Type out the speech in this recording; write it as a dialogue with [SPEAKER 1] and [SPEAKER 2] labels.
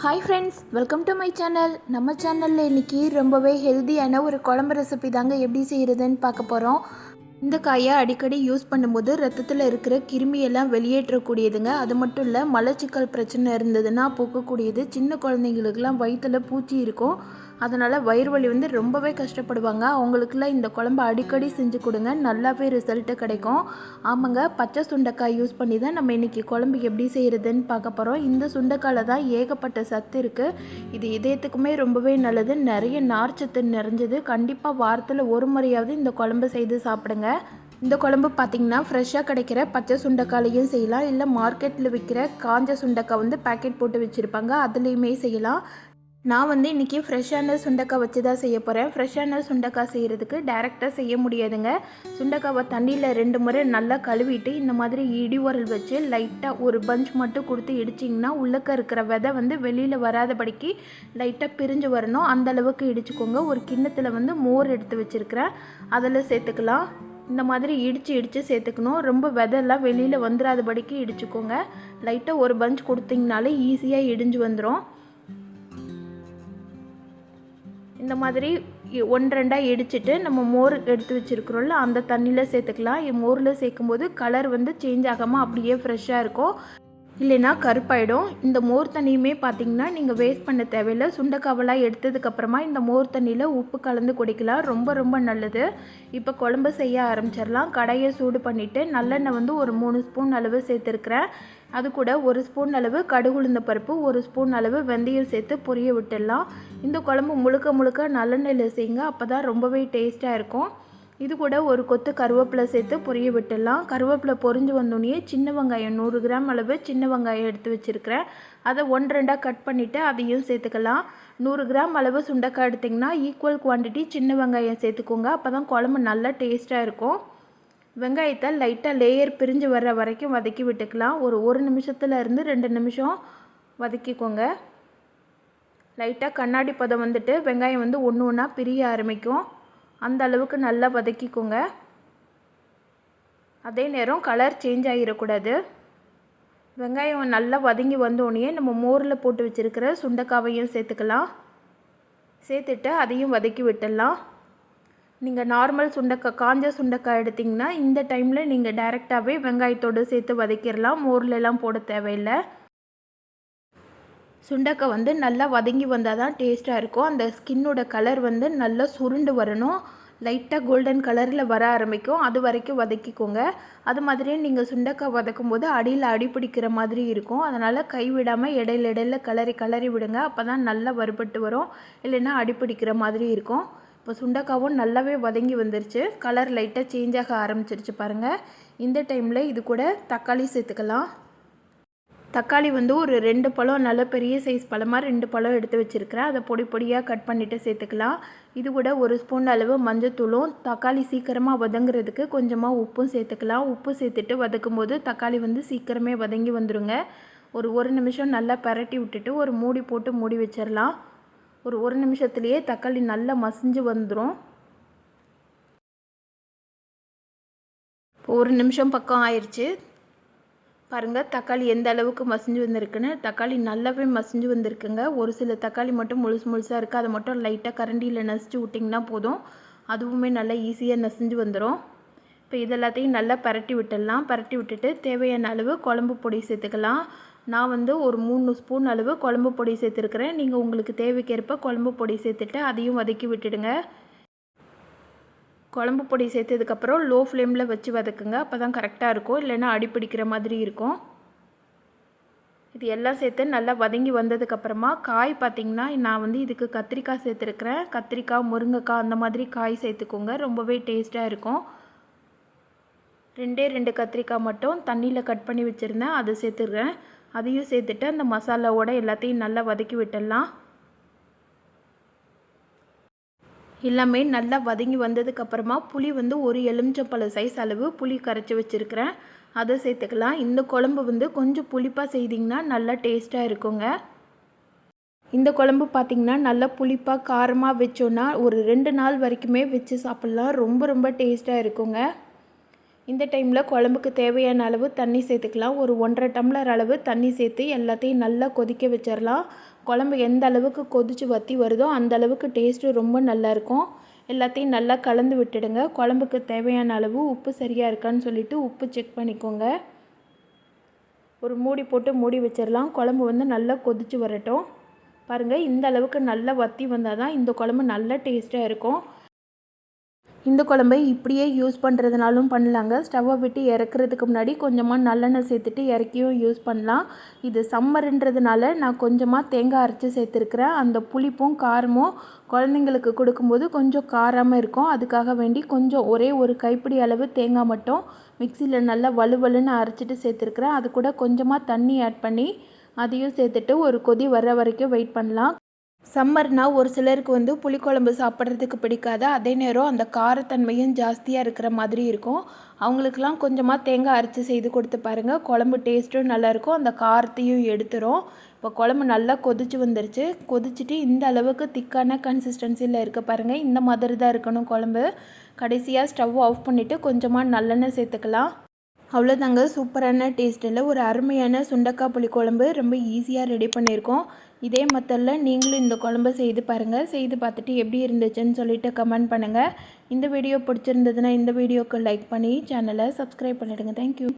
[SPEAKER 1] Hi friends welcome to my channel நம்ம சேனலில் இன்றைக்கி ரொம்பவே ஹெல்த்தியான ஒரு குழம்பு ரெசிபி தாங்க எப்படி செய்கிறதுன்னு பார்க்க போகிறோம் இந்த காயை அடிக்கடி யூஸ் பண்ணும்போது ரத்தத்தில் இருக்கிற கிருமியெல்லாம் வெளியேற்றக்கூடியதுங்க. அது மட்டும் இல்லை மலச்சிக்கல் பிரச்சனை இருந்ததுன்னா போக்கக்கூடியது. சின்ன குழந்தைங்களுக்கெல்லாம் வயிற்றில் பூச்சி இருக்கும். அதனால் வயிறு வலி வந்து ரொம்பவே கஷ்டப்படுவாங்க. அவங்களுக்குலாம் இந்த குழம்பு அடிக்கடி செஞ்சு கொடுங்க. நல்லாவே ரிசல்ட்டு கிடைக்கும். ஆமாங்க பச்சை சுண்டைக்காய் யூஸ் பண்ணி தான் நம்ம இன்றைக்கி குழம்பு எப்படி செய்கிறதுன்னு பார்க்க போகிறோம் இந்த சுண்டைக்காயில் தான் ஏகப்பட்ட சத்து இருக்குது இது இதயத்துக்குமே ரொம்பவே நல்லது. நிறைய நார்ச்சத்து நிறைஞ்சது. கண்டிப்பாக வாரத்தில் ஒரு முறையாவது இந்த குழம்பு செய்து சாப்பிடுங்க. இந்த குழம்பு பார்த்திங்கன்னா ஃப்ரெஷ்ஷாக கிடைக்கிற பச்சை சுண்டைக்காலையும் செய்யலாம். இல்லை மார்க்கெட்டில் விற்கிற காஞ்ச சுண்டைக்காய் வந்து பேக்கெட் போட்டு வச்சுருப்பாங்க. அதுலேயுமே செய்யலாம். நான் வந்து இன்றைக்கி ஃப்ரெஷ்ஷான சுண்டக்காய் வச்சு தான் செய்ய போகிறேன் ஃப்ரெஷ்ஷான சுண்டக்காய் செய்கிறதுக்கு டேரெக்டாக செய்ய முடியாதுங்க. சுண்டக்காவை தண்ணியில் ரெண்டு முறை நல்லா கழுவிட்டு இந்த மாதிரி இடி உரல் வச்சு லைட்டாக ஒரு பஞ்ச் மட்டும் கொடுத்து இடிச்சிங்கன்னா உள்ளக்க இருக்கிற விதை வந்து வெளியில் வராதபடிக்கு லைட்டாக பிரிஞ்சு வரணும். அந்த அளவுக்கு இடிச்சுக்கோங்க. ஒரு கிண்ணத்தில் வந்து மோர் எடுத்து வச்சுருக்கிறேன். அதில் சேர்த்துக்கலாம். இந்த மாதிரி இடித்து இடித்து சேர்த்துக்கணும். ரொம்ப விதெல்லாம் வெளியில் வந்துடாதபடிக்கு இடிச்சுக்கோங்க. லைட்டாக ஒரு பஞ்ச் கொடுத்திங்கனாலே ஈஸியாக இடிஞ்சு வந்துடும் இந்த மாதிரி ஒன்று ரெண்டாக இடிச்சிட்டு நம்ம மோர் எடுத்து வச்சுருக்குறோம்ல அந்த தண்ணியில் சேர்த்துக்கலாம். மோரில் சேர்க்கும்போது கலர் வந்து சேஞ்ச் ஆகாமல் அப்படியே ஃப்ரெஷ்ஷாக இருக்கும். இல்லைன்னா கருப்பாயிடும். இந்த மோர் தண்ணியுமே பார்த்தீங்கன்னா நீங்கள் வேஸ்ட் பண்ண தேவையில்லை. சுண்டைக்காவெல்லாம் எடுத்ததுக்கப்புறமா இந்த மோர் தண்ணியில் உப்பு கலந்து குடிக்கலாம். ரொம்ப ரொம்ப நல்லது. இப்போ குழம்பு செய்ய ஆரம்பிச்சிடலாம். கடையை சூடு பண்ணிவிட்டு நல்லெண்ணெய் வந்து ஒரு மூணு ஸ்பூன் அளவு சேர்த்துருக்குறேன். அது கூட ஒரு ஸ்பூன் அளவு கடுகுளுந்த பருப்பு ஒரு ஸ்பூன் அளவு வெந்தயம் சேர்த்து பொரிய விட்டுடலாம். இந்த குழம்பு முழுக்க முழுக்க நல்லெண்ணெயில் செய்யுங்க. அப்போ தான் ரொம்பவே டேஸ்ட்டாக இருக்கும். இது கூட ஒரு கொத்து கருவேப்பிலை சேர்த்து பொரிய விட்டுடலாம். கருவேப்பிலை பொரிஞ்சு வந்தோடனே சின்ன வெங்காயம் நூறு கிராம் அளவு சின்ன வெங்காயம் எடுத்து வச்சுருக்கிறேன். அதை ஒன்று ரெண்டாக கட் பண்ணிவிட்டு அதையும் சேர்த்துக்கலாம். நூறு கிராம் அளவு சுண்டைக்காய் எடுத்திங்கன்னா ஈக்குவல் குவான்டிட்டி சின்ன வெங்காயம் சேர்த்துக்கோங்க. அப்போ தான் குழம்பு நல்லா டேஸ்ட்டாக இருக்கும். வெங்காயத்தை லைட்டாக லேயர் பிரிஞ்சு வர்ற வரைக்கும் வதக்கி விட்டுக்கலாம். ஒரு ஒரு நிமிஷத்தில் இருந்து ரெண்டு நிமிஷம் வதக்கிக்கோங்க. லைட்டாக கண்ணாடி பதம் வந்துட்டு வெங்காயம் வந்து ஒன்று ஒன்றா பிரிய ஆரம்பிக்கும். அந்த அளவுக்கு நல்லா வதக்கிக்கோங்க. அதே நேரம் கலர் சேஞ்ச் ஆகிடக்கூடாது. வெங்காயம் நல்லா வதங்கி வந்தோடனே நம்ம மோரில் போட்டு வச்சுருக்கிற சுண்டைக்காவையும் சேர்த்துக்கலாம். சேர்த்துட்டு அதையும் வதக்கி விட்டுடலாம். நீங்கள் நார்மல் சுண்டைக்காய் காஞ்ச சுண்டைக்காய் எடுத்திங்கன்னா இந்த டைமில் நீங்கள் டைரெக்டாகவே வெங்காயத்தோடு சேர்த்து வதக்கிடலாம். மோர்லெலாம் போட தேவையில்லை. சுண்டக்காய் வந்து நல்லா வதங்கி வந்தால் தான் டேஸ்ட்டாக இருக்கும். அந்த ஸ்கின்னோட கலர் வந்து நல்லா சுருண்டு வரணும். லைட்டாக கோல்டன் கலரில் வர ஆரம்பிக்கும். அது வரைக்கும் வதக்கிக்கோங்க. அது மாதிரியே நீங்கள் சுண்டக்காய் வதக்கும் போது அடியில் அடி பிடிக்கிற மாதிரி இருக்கும். அதனால் கை விடாமல் இடையில இடையில கலரி கலரி விடுங்க. அப்போ தான் நல்லா வறுபட்டு வரும். இல்லைன்னா அடி பிடிக்கிற மாதிரி இருக்கும். இப்போ சுண்டக்காவும் நல்லாவே வதங்கி வந்துருச்சு. கலர் லைட்டாக சேஞ்ச் ஆக ஆரம்பிச்சிருச்சு பாருங்கள் இந்த டைமில் இது கூட தக்காளி சேர்த்துக்கலாம். தக்காளி வந்து ஒரு ரெண்டு பழம் நல்ல பெரிய சைஸ் பழமாக ரெண்டு பழம் எடுத்து வச்சுருக்கிறேன். அதை பொடி பொடியாக கட் பண்ணிவிட்டு சேர்த்துக்கலாம். இது கூட ஒரு ஸ்பூன் அளவு மஞ்சத்தூளும் தக்காளி சீக்கிரமாக வதங்குறதுக்கு கொஞ்சமாக உப்பும் சேர்த்துக்கலாம். உப்பு சேர்த்துட்டு வதக்கும் போது தக்காளி வந்து சீக்கிரமே வதங்கி வந்துடுங்க ஒரு ஒரு நிமிஷம் நல்லா பரட்டி விட்டுட்டு ஒரு மூடி போட்டு மூடி வச்சிடலாம் ஒரு ஒரு நிமிஷத்துலேயே தக்காளி நல்லா மசிஞ்சு வந்துடும் ஒரு நிமிஷம் பக்கம் ஆயிடுச்சு பாருங்கள் தக்காளி எந்த அளவுக்கு மசிஞ்சு வந்திருக்குன்னு. தக்காளி நல்லாவே மசிஞ்சு வந்திருக்குங்க. ஒரு சில தக்காளி மட்டும் முழுசு முழுசாக இருக்குது அதை மட்டும் லைட்டாக கரண்டியில் நசிச்சு விட்டிங்கன்னா போதும். அதுவுமே நல்லா ஈஸியாக நசிஞ்சு வந்துடும் இப்போ இதெல்லாத்தையும் நல்லா பரட்டி விட்டுடலாம். பரட்டி விட்டுட்டு தேவையான அளவு குழம்பு பொடி சேர்த்துக்கலாம். நான் வந்து ஒரு மூணு ஸ்பூன் அளவு குழம்பு பொடி சேர்த்துருக்குறேன். நீங்கள் உங்களுக்கு தேவைக்கேற்ப குழம்பு பொடி சேர்த்துட்டு அதையும் வதக்கி விட்டுடுங்க. குழம்பு பொடி சேர்த்ததுக்கப்புறம் லோ ஃப்ளேமில் வச்சு வதக்குங்க. அப்போ தான் கரெக்டாக இருக்கும். இல்லைன்னா அடி பிடிக்கிற மாதிரி இருக்கும். இது எல்லாம் சேர்த்து நல்லா வதங்கி வந்ததுக்கப்புறமா காய் பார்த்திங்கன்னா நான் வந்து இதுக்கு கத்திரிக்காய் சேர்த்துருக்குறேன். கத்திரிக்காய் முருங்கைக்காய் அந்த மாதிரி காய் சேர்த்துக்கோங்க. ரொம்பவே டேஸ்ட்டாக இருக்கும். ரெண்டே ரெண்டு கத்திரிக்காய் மட்டும் தண்ணியில் கட் பண்ணி வச்சுருந்தேன். அதை சேர்த்துருக்கேன் அதையும் சேர்த்துட்டு அந்த மசாலாவோட எல்லாத்தையும் நல்லா வதக்கி விட்டுடலாம். எல்லாமே நல்லா வதங்கி வந்ததுக்கப்புறமா புளி வந்து ஒரு எலுமிச்சப்பழ சைஸ் அளவு புளி கரைச்சி வச்சுருக்கிறேன். அதை சேர்த்துக்கலாம். இந்த குழம்பு வந்து கொஞ்சம் புளிப்பாக செய்திங்கன்னா நல்லா டேஸ்ட்டாக இருக்குங்க. இந்த குழம்பு பார்த்திங்கன்னா நல்லா புளிப்பாக காரமாக வச்சோன்னா ஒரு ரெண்டு நாள் வரைக்குமே வச்சு சாப்பிட்லாம். ரொம்ப ரொம்ப டேஸ்ட்டாக இருக்குங்க. இந்த டைமில் குழம்புக்கு தேவையான அளவு தண்ணி சேர்த்துக்கலாம். ஒரு ஒன்றரை டம்ளர் அளவு தண்ணி சேர்த்து எல்லாத்தையும் நல்லா கொதிக்க வச்சிடலாம் குழம்பு எந்த அளவுக்கு கொதித்து வற்றி வருதோ அந்த அளவுக்கு டேஸ்ட்டு ரொம்ப நல்லாயிருக்கும் எல்லாத்தையும் நல்லா கலந்து விட்டுடுங்க. குழம்புக்கு தேவையான அளவு உப்பு சரியாக இருக்கான்னு சொல்லிவிட்டு உப்பு செக் பண்ணிக்கோங்க. ஒரு மூடி போட்டு மூடி வச்சிடலாம் குழம்பு வந்து நல்லா கொதித்து வரட்டும். பாருங்கள் இந்த அளவுக்கு நல்லா வற்றி வந்தால் தான் இந்த குழம்பு நல்ல டேஸ்ட்டாக இருக்கும். இந்த குழம்பை இப்படியே யூஸ் பண்ணுறதுனாலும் பண்ணலாங்க. ஸ்டவ்வை விட்டு இறக்குறதுக்கு முன்னாடி கொஞ்சமாக நல்லெண்ணெய் சேர்த்துட்டு இறக்கியும் யூஸ் பண்ணலாம். இது சம்மருன்றதுனால நான் கொஞ்சமாக தேங்காய் அரைச்சி சேர்த்துருக்குறேன். அந்த புளிப்பும் காரமும் குழந்தைங்களுக்கு கொடுக்கும்போது கொஞ்சம் காராமல் இருக்கும். அதுக்காக வேண்டி கொஞ்சம் ஒரே ஒரு கைப்பிடி அளவு தேங்காய் மட்டும் மிக்சியில் நல்லா வலுவலுன்னு அரைச்சிட்டு சேர்த்துருக்குறேன். அது கூட கொஞ்சமாக தண்ணி ஆட் பண்ணி அதையும் சேர்த்துட்டு ஒரு கொதி வர்ற வரைக்கும் வெயிட் பண்ணலாம். சம்மர்னால் ஒரு சிலருக்கு வந்து புளிக்குழம்பு சாப்பிட்றதுக்கு பிடிக்காது? அதே நேரம் அந்த காரத்தன்மையும் ஜாஸ்தியாக இருக்கிற மாதிரி இருக்கும். அவங்களுக்கெல்லாம் கொஞ்சமாக தேங்காய் அரைச்சி செய்து கொடுத்து பாருங்கள் குழம்பு டேஸ்ட்டும் நல்லாயிருக்கும் அந்த காரத்தையும் எடுத்துரும். இப்போ குழம்பு நல்லா கொதிச்சு வந்துருச்சு. கொதிச்சுட்டு இந்த அளவுக்கு திக்கான கன்சிஸ்டன்சியில் இருக்க பாருங்கள் இந்த மாதிரி தான் இருக்கணும் குழம்பு. கடைசியாக ஸ்டவ் ஆஃப் பண்ணிவிட்டு கொஞ்சமாக நல்லெண்ணெய் சேர்த்துக்கலாம். அவ்வளோதாங்க சூப்பரான டேஸ்ட்டில் ஒரு அருமையான சுண்டக்காய் புளி குழம்பு ரொம்ப ஈஸியாக ரெடி பண்ணியிருக்கோம். இதே மெத்தடில் நீங்களும் இந்த குழம்பு செய்து பாருங்கள் செய்து பார்த்துட்டு எப்படி இருந்துச்சுன்னு சொல்லிட்டு கமெண்ட் பண்ணுங்கள் இந்த வீடியோ பிடிச்சிருந்ததுன்னா இந்த வீடியோக்கு லைக் பண்ணி சேனலை சப்ஸ்கிரைப் பண்ணிவிடுங்க தேங்க்யூ